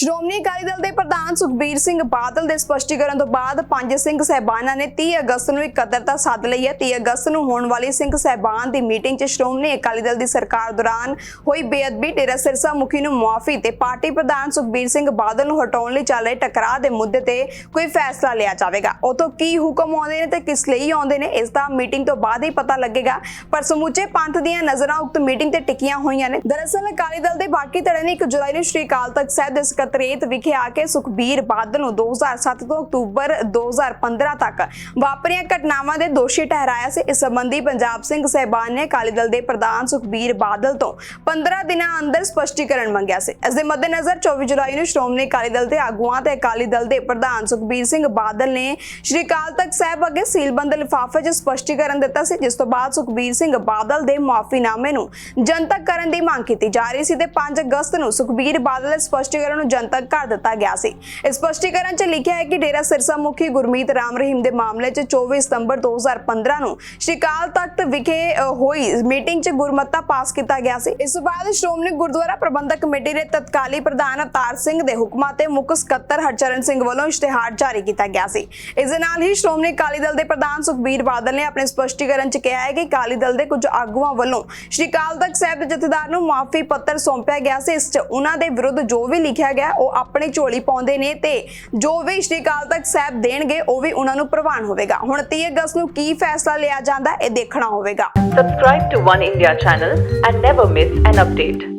ਸ਼੍ਰੋਮਣੀ ਅਕਾਲੀ ਦਲ ਦੇ ਪ੍ਰਧਾਨ ਸੁਖਬੀਰ ਸਿੰਘ ਬਾਦਲ ਦੇ ਸਪਸ਼ਟੀਕਰਨ ਤੋਂ ਬਾਅਦ ਪੰਜ ਸਿੰਘ ਸਹਿਬਾਨਾਂ ਨੇ 30 ਅਗਸਤ ਨੂੰ ਇਕੱਤਰਤਾ ਸੱਦ ਲਈ ਹੈ। 30 ਅਗਸਤ ਨੂੰ ਹੋਣ ਵਾਲੀ ਸਿੰਘ ਸਹਿਬਾਨ ਦੀ ਮੀਟਿੰਗ 'ਚ ਸ਼੍ਰੋਮਣੀ ਅਕਾਲੀ ਦਲ ਦੀ ਸਰਕਾਰ ਦੌਰਾਨ ਹੋਈ ਬੇਅਦਬੀ, ਡੇਰਾ ਸਿਰਸਾ ਮੁਖੀ ਨੂੰ ਮੁਆਫੀ ਤੇ ਪਾਰਟੀ ਪ੍ਰਧਾਨ ਸੁਖਬੀਰ ਸਿੰਘ ਬਾਦਲ ਨੂੰ ਹਟਾਉਣ ਲਈ ਚੱਲ ਰਹੇ ਟਕਰਾਅ ਦੇ ਮੁੱਦੇ ਤੇ ਕੋਈ ਫੈਸਲਾ ਲਿਆ ਜਾਵੇਗਾ। ਉਤੋਂ ਕੀ ਹੁਕਮ ਆਉਂਦੇ ਨੇ ਤੇ ਕਿਸ ਲਈ ਆਉਂਦੇ ਨੇ, ਇਸ ਦਾ ਮੀਟਿੰਗ ਤੋਂ ਬਾਅਦ ਹੀ ਪਤਾ ਲੱਗੇਗਾ। ਪਰ ਸਮੁੱਚੇ ਪੰਥ ਦੀਆਂ ਨਜ਼ਰਾਂ ਉਕਤ ਮੀਟਿੰਗ ਤੇ ਟਿਕੀਆਂ ਹੋਈਆਂ ਨੇ। ਦਰਅਸਲ ਅਕਾਲੀ ਦਲ ਦੇ ਬਾਕੀ ਧੜੇ ਨੇ 1 ਜੁਲਾਈ ਨੂੰ ਸ਼੍ਰੀ ਅਕਾਲ ਤਖਤ ਸਾਹਿਬ ਦੇ ਸਕੱਤਰੇਤ ਵਿਖੇ ਆ ਕੇ ਸੁਖਬੀਰ ਬਾਦਲ ਨੂੰ 2007 ਤੋਂ ਅਕਤੂਬਰ 2015 ਤੱਕ ਵਾਪਰੀਆਂ ਘਟਨਾਵਾਂ ਦੇ ਦੋਸ਼ੀ ਠਹਿਰਾਇਆ ਸੀ। ਇਸ ਸੰਬੰਧੀ ਪੰਜਾਬ ਸਿੰਘ ਸਹਿਬਾਨ ਨੇ ਅਕਾਲੀ ਦਲ ਦੇ ਪ੍ਰਧਾਨ ਸੁਖਬੀਰ ਬਾਦਲ ਤੋਂ 15 ਦਿਨਾਂ ਅੰਦਰ ਸਪਸ਼ਟੀਕਰਨ ਮੰਗਿਆ ਸੀ। ਇਸ ਦੇ ਮੱਦੇਨਜ਼ਰ 24 ਜੁਲਾਈ ਨੂੰ ਸ਼੍ਰੋਮਣੀ ਅਕਾਲੀ ਦਲ ਦੇ ਆਗੂਆਂ ਤੇ ਅਕਾਲੀ ਦਲ ਦੇ ਪ੍ਰਧਾਨ ਸੁਖਬੀਰ ਸਿੰਘ ਬਾਦਲ ਨੇ ਸ਼੍ਰੀ ਅਕਾਲ ਤਖਤ ਸਾਹਿਬ ਅੱਗੇ ਸੀਲਬੰਦ ਲਿਫਾਫੇ 'ਚ ਸਪਸ਼ਟੀਕਰਨ ਦਿੱਤਾ ਸੀ, ਜਿਸ ਤੋਂ ਬਾਅਦ ਸੁਖਬੀਰ ਸਿੰਘ ਬਾਦਲ ਦੇ ਮੁਆਫੀਨਾਮੇ ਨੂੰ ਜਨਤਕ ਕਰਨ ਦੀ ਮੰਗ ਕੀਤੀ ਜਾ ਰਹੀ ਸੀ ਤੇ 5 ਅਗਸਤ ਨੂੰ ਸੁਖਬੀਰ ਬਾਦਲ ਦੇ ਸਪਸ਼ਟੀਕਰਨ ਨੂੰ ਜਨਤਕ ਕਰ ਦਿੱਤਾ ਗਿਆ ਸੀ। ਇਸ ਸਪਸ਼ਟੀਕਰਨ 'ਚ ਲਿਖਿਆ ਹੈ ਕਿ ਡੇਰਾ ਸਿਰਸਾ ਮੁਖੀ ਗੁਰਮੀਤ ਰਾਮ ਰਹੀਮ ਦੇ ਮਾਮਲੇ 'ਚ 24 ਸਤੰਬਰ 2015 ਨੂੰ ਸ਼੍ਰੀ ਤਖਤ ਵਿਖੇ ਹੋਈ ਮੀਟਿੰਗ 'ਚ ਗੁਰਮਤਾ ਪਾਸ ਕੀਤਾ ਗਿਆ ਸੀ। ਇਸ ਤੋਂ ਬਾਅਦ ਸ਼੍ਰੋਮਣੀ ਗੁਰਦੁਆਰਾ ਪ੍ਰਬੰਧਕ ਕਮੇਟੀ ਦੇ ਤਤਕਾਲੀ ਪ੍ਰਧਾਨ ਅਵਤਾਰ ਸਿੰਘ ਦੇ ਹੁਕਮਾਂ ਤੇ ਮੁੱਖ ਸਕੱਤਰ ਹਰਚਰਨ ਸਿੰਘ ਵੱਲੋਂ ਇਸ਼ਤਿਹਾਰ ਜਾਰੀ ਕੀਤਾ ਗਿਆ ਸੀ। ਇਸ ਦੇ ਨਾਲ ਹੀ ਸ਼੍ਰੋਮਣੀ ਅਕਾਲੀ ਦਲ ਦੇ ਪ੍ਰਧਾਨ ਸੁਖਬੀਰ ਬਾਦਲ ਨੇ ਆਪਣੇ ਸਪਸ਼ਟੀਕਰਨ 'ਚ ਕਿਹਾ ਹੈ ਕਿ ਅਕਾਲੀ ਦਲ ਦੇ ਕੁਝ ਆਗੂਆਂ ਵੱਲੋਂ ਸ਼੍ਰੀ ਅਕਾਲ ਤਖਤ ਸਾਹਿਬ ਦੇ ਜਥੇਦਾਰ ਨੂੰ ਮਾਫੀ ਪੱਤਰ ਸੌਂਪਿਆ ਗਿਆ ਸੀ। ਇਸ 'ਚ ਉਹਨਾਂ ਦੇ ਵਿਰੁੱਧ ਜੋ ਵੀ ਲਿਖਿਆ ਗਿਆ ਉਹ ਆਪਣੀ ਝੋਲੀ ਪਾਉਂਦੇ ਨੇ ਤੇ ਜੋ ਵੀ ਸ਼੍ਰੀ ਅਕਾਲ ਤਖਤ ਸਾਹਿਬ ਦੇਣਗੇ, ਉਹ ਵੀ ਉਹਨਾਂ ਨੂੰ ਪ੍ਰਵਾਨ ਹੋਵੇਗਾ ਹੁਣ 30 ਅਗਸਤ ਨੂੰ ਕੀ ਫੈਸਲਾ ਲਿਆ ਜਾਂਦਾ, ਇਹ ਦੇਖਣਾ ਹੋਵੇਗਾ Subscribe to One India channel and never miss an update.